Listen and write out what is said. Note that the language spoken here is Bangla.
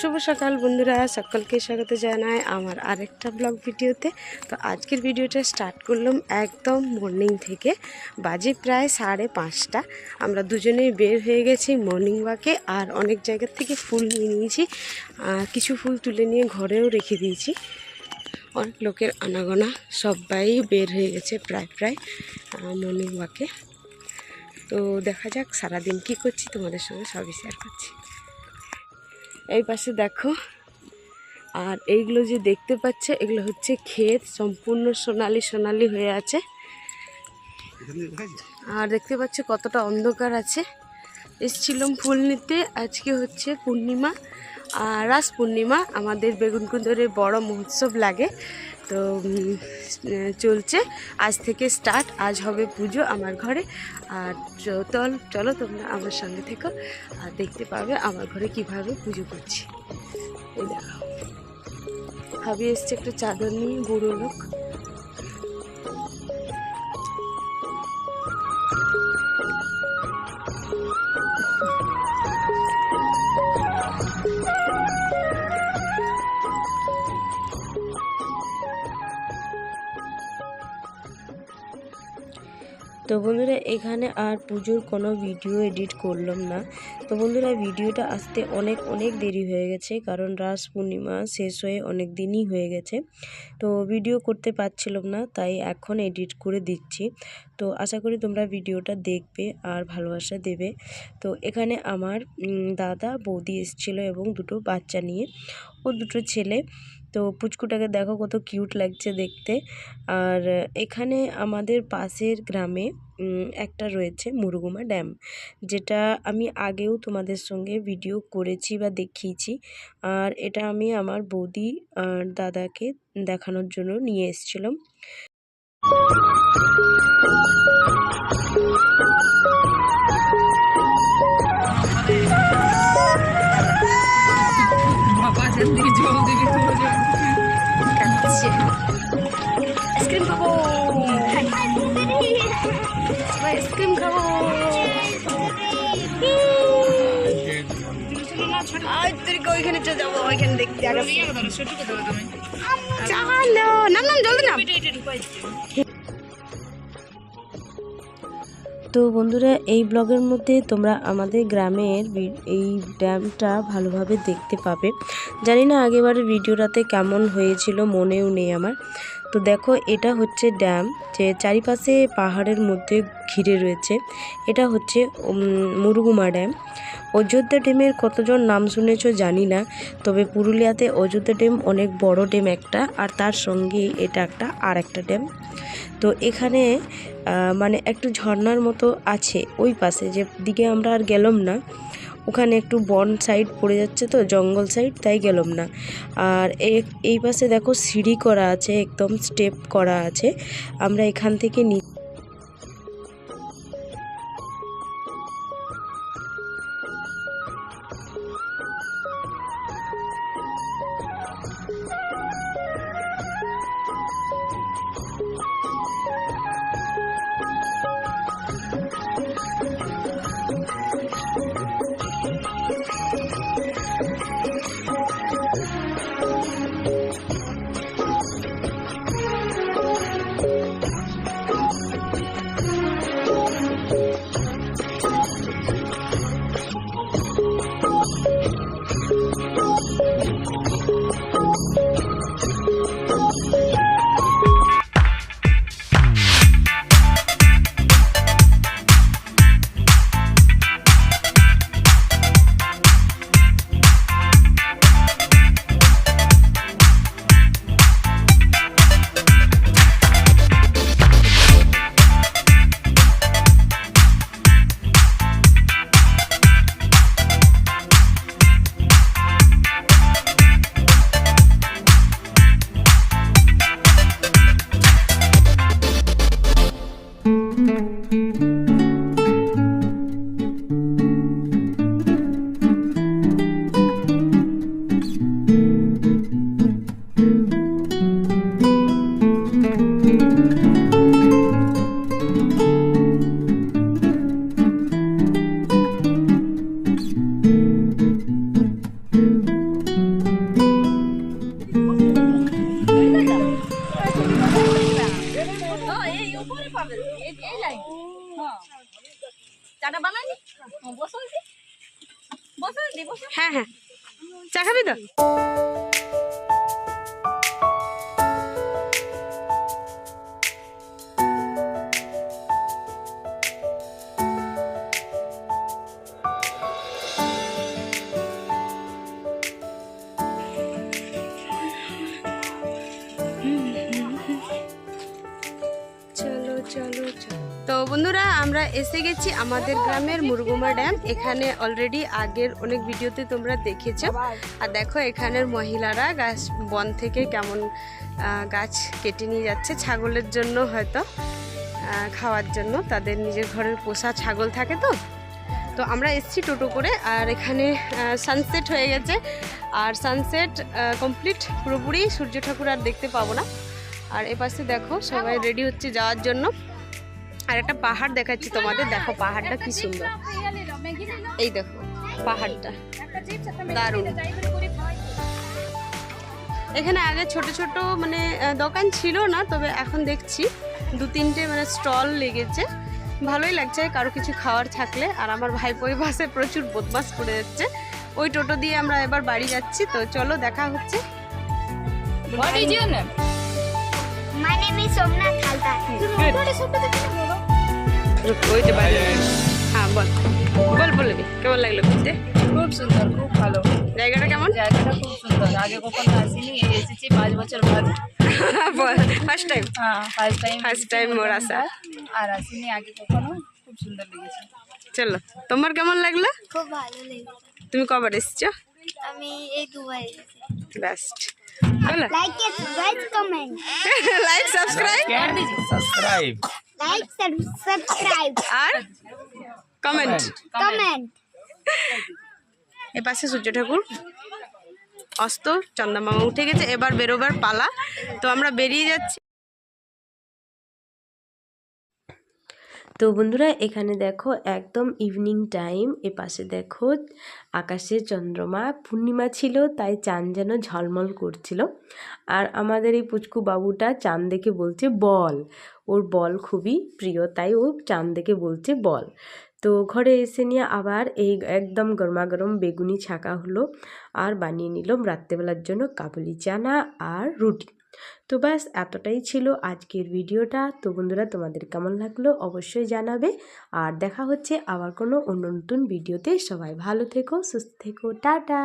শুভ সকাল বন্ধুরা, সকলকে স্বাগত জানাই আমার আরেকটা ব্লগ ভিডিওতে। তো আজকের ভিডিওটা স্টার্ট করলাম একদম মর্নিং থেকে, বাজে প্রায় সাড়ে পাঁচটা। আমরা দুজনেই বের হয়ে গেছি মর্নিং ওয়াকে আর অনেক জায়গার থেকে ফুল নিয়ে নিয়েছি কিছু ফুল তুলে নিয়ে ঘরেও রেখে দিয়েছি। অনেক লোকের আনাগোনা, সবাই বের হয়ে গেছে প্রায় প্রায় মর্নিং ওয়াকে তো দেখা যাক সারাদিন কি করছি, তোমাদের সঙ্গে সবই শেয়ার করছি। এই পাশে দেখো। আর এইগুলো যে দেখতে পাচ্ছে, এগুলো হচ্ছে ক্ষেত, সম্পূর্ণ সোনালি সোনালি হয়ে আছে। আর দেখতে পাচ্ছ কতটা অন্ধকার আছে। এসছিলাম ফুল নিতে, আজকে হচ্ছে পূর্ণিমা। আর রাস পূর্ণিমা, আমাদের বেগুনকুন্দরে বড় মহোৎসব লাগে। তো চলছে। আজ থেকে স্টার্ট আজ হবে পুজো আমার ঘরে। আর চল চলো তোমরা আমার সঙ্গে থেকো। আর দেখতে পাবে আমার ঘরে কীভাবে পুজো করছি। এই দেখো। ভাবি এসছে একটা চাদর নিয়ে, বুড়ো লোক। তো বন্ধুরা, এখানে আর পুজোর কোনো ভিডিও এডিট করলাম না। তো বন্ধুরা ভিডিওটা আসতে অনেক অনেক দেরি হয়ে গেছে, কারণ রাস পূর্ণিমা শেষ হয়ে অনেক দিনই হয়ে গেছে। তো ভিডিও করতে পারছিলাম না, তাই এখন এডিট করে দিচ্ছি। তো আশা করি তোমরা ভিডিওটা দেখবে আর ভালোবাসা দেবে। তো এখানে আমার দাদা, বৌদি এসেছিল এবং দুটো বাচ্চা নিয়ে। ও দুটো ছেলে। তো পুচকুটাকে দেখো কত কিউট লাগছে দেখতে। আর এখানে আমাদের পাশের গ্রামে একটা রয়েছে মুরগুমা ড্যাম, যেটা আমি আগেও তোমাদের সঙ্গে ভিডিও করেছি বা দেখিয়েছি। আর এটা আমি আমার বৌদি আর দাদাকে দেখানোর জন্য নিয়ে এসেছিলাম। আইসক্রিম খাব। তো বন্ধুরা, এই ব্লগের মধ্যে তোমরা আমাদের গ্রামের এই ড্যামটা ভালোভাবে দেখতে পাবে। জানি না আগেবারের ভিডিওটাতে কেমন হয়েছিল, মনেও নেই আমার। তো দেখো, এটা হচ্ছে ড্যাম যে চারিপাশে পাহাড়ের মধ্যে ঘিরে রয়েছে। এটা হচ্ছে মুরগুমা ড্যাম। অযোধ্যা ড্যামের কতজন নাম শুনেছো জানি না, তবে পুরুলিয়াতে অযোধ্যা ড্যাম অনেক বড় ড্যাম একটা, আর তার সঙ্গে এটা একটা আর একটা ড্যাম। তো এখানে মানে একটু ঝর্ণার মতো আছে ওই পাশে, যে দিকে আমরা আর গেলাম না। ওখানে একটু বন সাইড পড়ে যাচ্ছে তো, জঙ্গল সাইড তাই গেলাম না। আর এই পাশে দেখো সিঁড়ি করা আছে, একদম স্টেপ করা আছে। আমরা এখান থেকে নি হ্যাঁ হ্যাঁ। চা খাবি তো? তো বন্ধুরা, আমরা এসে গেছি আমাদের গ্রামের মুরগুমা ড্যাম। এখানে অলরেডি আগের অনেক ভিডিওতে তোমরা দেখেছ। আর দেখো, এখানের মহিলারা গাছ, বন থেকে কেমন গাছ কেটে নিয়ে যাচ্ছে ছাগলের জন্য হয়তো খাওয়ার জন্য। তাদের নিজের ঘরের পোষা ছাগল থাকে তো। তো আমরা এসছি টোটো করে, আর এখানে সানসেট হয়ে গেছে। আর সানসেট কমপ্লিট পুরোপুরি সূর্য ঠাকুর আর দেখতে পাবো না। আর এপাশে দেখো, সবাই রেডি হচ্ছে যাওয়ার জন্য। আর একটা পাহাড় দেখাচ্ছি তোমাদের। দেখো পাহাড়টা কি সুন্দর। এই দেখো পাহাড়টা। দারুণ। এখানে আগে ছোট ছোট মানে দোকান ছিল না তবে এখন দেখছি দু তিনটে মানে স্টল লেগেছে। ভালোই লাগছে কারও কিছু খাওয়ার থাকলে। আর আমার ভাইপো ওই বাসে প্রচুর বদমাস করে যাচ্ছে। ওই টোটো দিয়ে আমরা এবার বাড়ি যাচ্ছি তো চলো দেখা হচ্ছে। What is your ওইটা বাইরে হ্যাঁ বল। বল বলবি কেমন লাগল ঘুরতে? খুব সুন্দর খুব ভালো। জায়গাটা কেমন? জায়গাটা খুব সুন্দর। আগে কখনো আসিনি এসেছি পাঁচ বছর বাদ। বল ফার্স্ট টাইম হ্যাঁ ফার্স্ট টাইম First time ওর আসা। আর আসিনি আগে কখনো খুব সুন্দর লেগেছে। চলো তোমার কেমন লাগল? খুব ভালো লেগেছে। তুমি কবার এসছো? আমি এই দুবার এসেছি। Best like subscribe subscribe like subscribe আর কমেন্ট কমেন্ট এ পাশে সূর্য ঠাকুর। অস্ত চন্দামামা উঠে গেছে এবার বেরোবার পালা। তো আমরা বেরিয়ে যাচ্ছি। তো বন্ধুরা, এখানে দেখো একদম ইভিনিং টাইম এ পাশে দেখো আকাশে চন্দ্রমা, পূর্ণিমা ছিল, তাই চাঁদ যেন ঝলমল করছিল। আর আমাদের এই পুচকু বাবুটা চাঁদ দেখে বলছে বল। ওর বল খুবই প্রিয়, তাই ও চাঁদ দেখে বলছে বল। তো ঘরে এসে নিয়ে আবার এই একদম গরমাগরম বেগুনি ছাকা হলো আর বানিয়ে নিলাম রাত্রেবেলার জন্য কাবুলি চানা আর রুটি। তো ব্যাস, এতটাই ছিল আজকের ভিডিওটা। তো বন্ধুরা, তোমাদের কেমন লাগল অবশ্যই জানাবে। আর দেখা হচ্ছে আবার কোনো অন্য নতুন ভিডিওতে। সবাই ভালো থেকো, সুস্থ থেকো, টাটা!